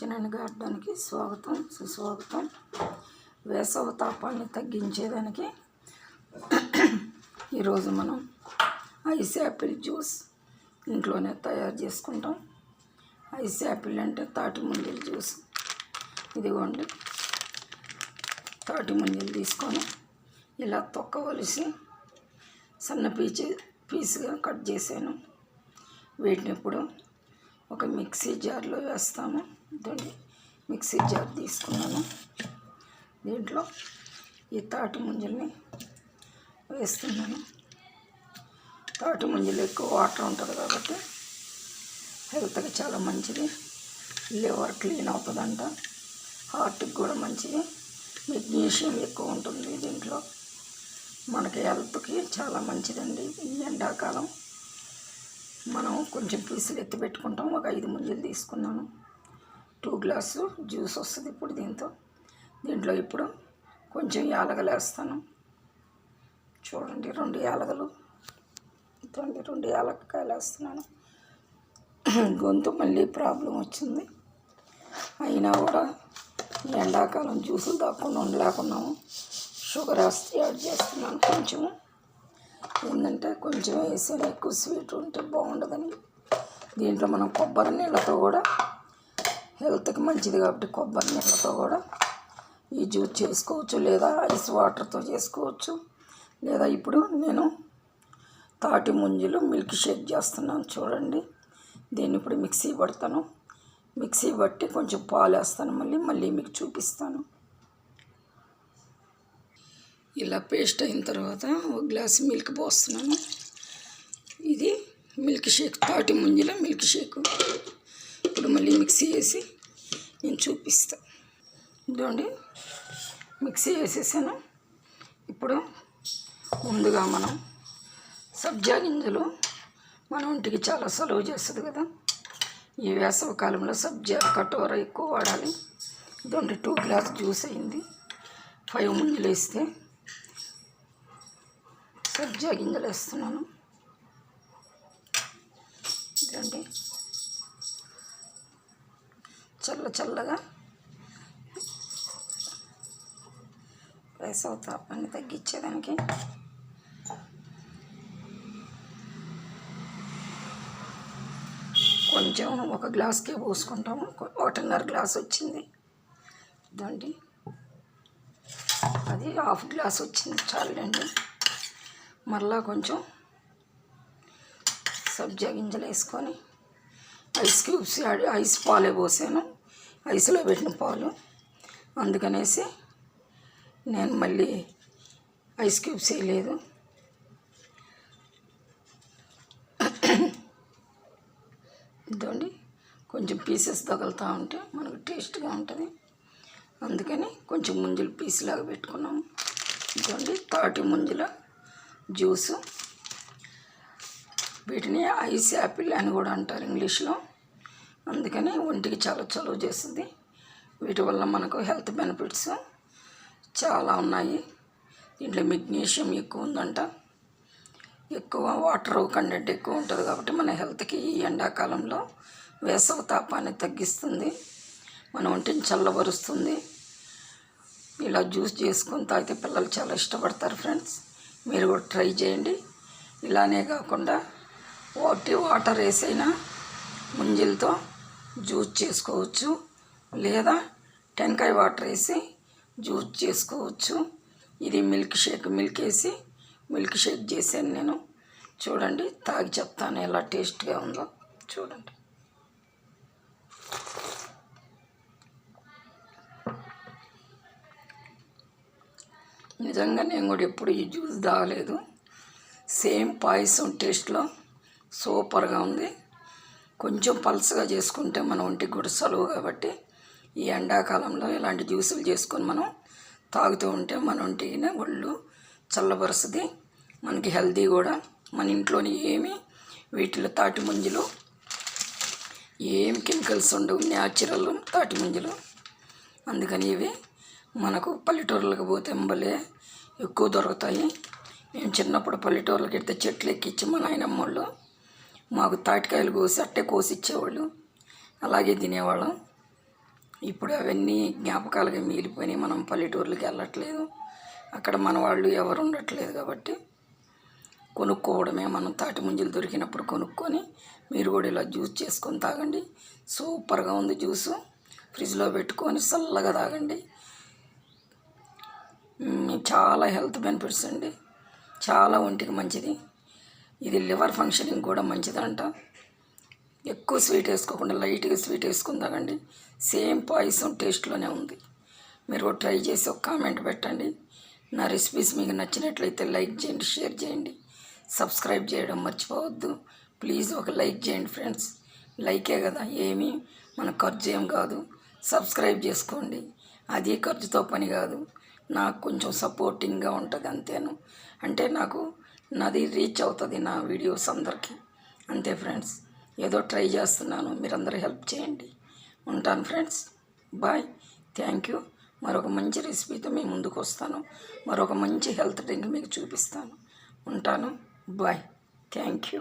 Kitchen and గార్డెన్కి స్వాగతం సుస్వాగతం. వేసవ తాపాన్ని తగ్గించేదానికి ఈరోజు మనం ఐస్ యాపిల్ జ్యూస్ ఇంట్లోనే తయారు చేసుకుంటాం. ఐస్ యాపిల్ అంటే తాటి ముంజల జ్యూస్. ఇదిగోండి. తాటి ముంజలు తీసుకొని ఇలా తొక్కవలసి సన్న పీచి పీసుగా కట్ చేశాను. వీటిని ఇప్పుడు ఒక మిక్సీ జార్లో వేస్తాము. ఇదండి. మిక్సీ జార్ తీసుకున్నాను. దీంట్లో ఈ తాటి ముంజల్ని వేస్తున్నాను. తాటి ముంజలు ఎక్కువ వాటర్ ఉంటుంది కాబట్టి హెల్త్కి చాలా మంచిది. లివర్ క్లీన్ అవుతుందంట. హార్ట్కి కూడా మంచిది. మెగ్నీషియం ఎక్కువ ఉంటుంది దీంట్లో. మనకి హెల్త్కి చాలా మంచిదండి ఈ ఎండాకాలం. మనం కొంచెం పీసులు ఎత్తి పెట్టుకుంటాం. ఒక ఐదు ముంజలు తీసుకున్నాను. టూ గ్లాసు జ్యూస్ వస్తుంది ఇప్పుడు దీంతో. దీంట్లో ఇప్పుడు కొంచెం యాలగలు వేస్తాను. చూడండి రెండు యాలగలు చూడండి రెండు యాలక్కాయలు వేస్తున్నాను. గొంతు మళ్ళీ ప్రాబ్లం వచ్చింది. అయినా కూడా ఎండాకాలం జ్యూసులు దాక్కుండా ఉండలేకున్నాము. షుగర్ వేస్తే యాడ్ చేస్తున్నాను కొంచెము. ఏంటంటే కొంచెం వేసాను ఎక్కువ స్వీట్ ఉంటే బాగుండదని. దీంట్లో మనం కొబ్బరి నీళ్ళతో కూడా హెల్త్కి మంచిది కాబట్టి కొబ్బరి నీళ్ళతో కూడా ఈ జ్యూస్ చేసుకోవచ్చు లేదా ఐస్ వాటర్తో చేసుకోవచ్చు. లేదా ఇప్పుడు నేను తాటి ముంజులు మిల్క్ షేక్ చేస్తున్నాను చూడండి. దీన్ని ఇప్పుడు మిక్సీ పడతాను. మిక్సీ పట్టి కొంచెం పాలు వేస్తాను మళ్ళీ మళ్ళీ మీకు చూపిస్తాను. ఇలా పేస్ట్ అయిన తర్వాత ఒక గ్లాస్ మిల్క్ పోస్తున్నాను. ఇది మిల్క్ షేక్ తాటి ముంజల మిల్క్ షేక్. ఇప్పుడు మళ్ళీ మిక్సీ వేసి నేను చూపిస్తా. ఇదిగోండి మిక్సీ వేసేసాను ఇప్పుడు ముందుగా మనం సబ్జా గింజలు మన ఒంటికి చాలా సలువ చేస్తుంది కదా. ఈ వేసవ కాలంలో సబ్జా కటోర ఎక్కువ వాడాలి. ఇదండి టూ గ్లాస్ జ్యూస్ అయింది. ఫైవ్ ముంజలు వేస్తే సబ్జా గింజలు వేస్తున్నాను. ఇదండి. చల్ల చల్లగా ప్లేస్ అవుతా పని తగ్గించేదానికి కొంచెం ఒక గ్లాస్కే పోసుకుంటాము. ఒకటిన్నర గ్లాస్ వచ్చింది. ఇదండి. అది హాఫ్ గ్లాస్ వచ్చింది. చాలండి మళ్ళా కొంచెం సబ్జా గింజలు వేసుకొని ఐస్ క్యూబ్స్ ఐస్ పాలే పోసాను. ఐస్లో పెట్టిన పాలు. అందుకనేసి నేను మళ్ళీ ఐస్ క్యూబ్స్ వేయలేదు. ఇదండి కొంచెం పీసెస్ తగులుతూ ఉంటే మనకు టేస్ట్గా ఉంటుంది. అందుకని కొంచెం ముంజలు పీసులాగా పెట్టుకున్నాము. ఇదండి తాటి ముంజల జ్యూసు. వీటిని ఐస్ యాపిల్ అని కూడా అంటారు ఇంగ్లీష్లో. అందుకని ఒంటికి చాలా చలువ చేస్తుంది. వీటి వల్ల మనకు హెల్త్ బెనిఫిట్స్ చాలా ఉన్నాయి. దీంట్లో మెగ్నీషియం ఎక్కువ ఉందంట. ఎక్కువ వాటర్ కంటెంట్ ఎక్కువ ఉంటుంది కాబట్టి మన హెల్త్కి ఈ ఎండాకాలంలో వేసవ తాపాన్ని తగ్గిస్తుంది. మన ఒంటిని చల్లబరుస్తుంది. ఇలా జ్యూస్ చేసుకొని తాగితే పిల్లలు చాలా ఇష్టపడతారు ఫ్రెండ్స్. మీరు కూడా ట్రై చేయండి. ఇలానే కాకుండా ఒకటి వాటర్ వేసైనా ముంజిలతో జ్యూస్ చేసుకోవచ్చు. లేదా టెంకాయ వాటర్ వేసి జ్యూస్ చేసుకోవచ్చు. ఇది మిల్క్ షేక్ మిల్క్ వేసి మిల్క్ షేక్ చేశాను నేను. చూడండి తాగి చెప్తాను ఎలా టేస్ట్గా ఉందో. చూడండి. నిజంగా నేను కూడా ఎప్పుడు ఈ జ్యూస్ తాగలేదు. సేమ్ పాయసం టేస్ట్లో సూపర్గా ఉంది. కొంచెం పల్సగా చేసుకుంటే మన ఒంటికి కూడా సలువు కాబట్టి ఈ ఎండాకాలంలో ఇలాంటి జ్యూసులు చేసుకొని మనం తాగుతూ ఉంటే మన ఒంటికినే ఒళ్ళు చల్లబరుస్తుంది. మనకి హెల్తీ కూడా. మన ఇంట్లోని ఏమి వీటిలో తాటి ముంజలు ఏం కెమికల్స్ ఉండవు. న్యాచురల్ తాటి ముంజలు. అందుకని ఇవి మనకు పల్లెటూర్లకు పోతే ఎంబలే ఎక్కువ దొరుకుతాయి. మేము చిన్నప్పుడు పల్లెటూర్లకి వెళ్తే చెట్లు ఎక్కించి మా నాయనమ్మ వాళ్ళు మాకు తాటికాయలు కోసి అట్టే కోసి ఇచ్చేవాళ్ళు అలాగే తినేవాళ్ళం. ఇప్పుడు అవన్నీ జ్ఞాపకాలుగా మిగిలిపోయినాయి. మనం పల్లెటూర్లకి వెళ్ళట్లేదు. అక్కడ మన వాళ్ళు ఎవరు ఉండట్లేదు కాబట్టి కొనుక్కోవడమే. మనం తాటి ముంజలు దొరికినప్పుడు కొనుక్కొని మీరు కూడా ఇలా జ్యూస్ చేసుకొని తాగండి. సూపర్గా ఉంది జ్యూసు. ఫ్రిడ్జ్లో పెట్టుకొని చల్లగా తాగండి. చాలా హెల్త్ బెనిఫిట్స్ అండి. చాలా ఒంటికి మంచిది. ఇది లివర్ ఫంక్షనింగ్ కూడా మంచిదంట. ఎక్కువ స్వీట్ వేసుకోకుండా లైట్గా స్వీట్ వేసుకుందామండి సేమ్ పాయసం టేస్ట్లోనే ఉంది. మీరు ట్రై చేసి ఒక కామెంట్ పెట్టండి. నా రెసిపీస్ మీకు నచ్చినట్లయితే లైక్ చేయండి షేర్ చేయండి. సబ్స్క్రైబ్ చేయడం మర్చిపోవద్దు. ప్లీజ్ ఒక లైక్ చేయండి ఫ్రెండ్స్. లైకే కదా ఏమీ మన ఖర్చు ఏం కాదు. సబ్స్క్రైబ్ చేసుకోండి. అది ఖర్చుతో పని కాదు. నాకు కొంచెం సపోర్టింగ్గా ఉంటుంది అంతేను. అంటే నాకు నాది రీచ్ అవుతుంది నా వీడియోస్ అందరికీ. అంతే ఫ్రెండ్స్ ఏదో ట్రై చేస్తున్నాను. మీరందరూ హెల్ప్ చేయండి. ఉంటాను ఫ్రెండ్స్ బాయ్ థ్యాంక్ యూ మరొక మంచి రెసిపీతో మీ ముందుకు వస్తాను. మరొక మంచి హెల్త్ డ్రింక్ మీకు చూపిస్తాను. ఉంటాను. Bye thank you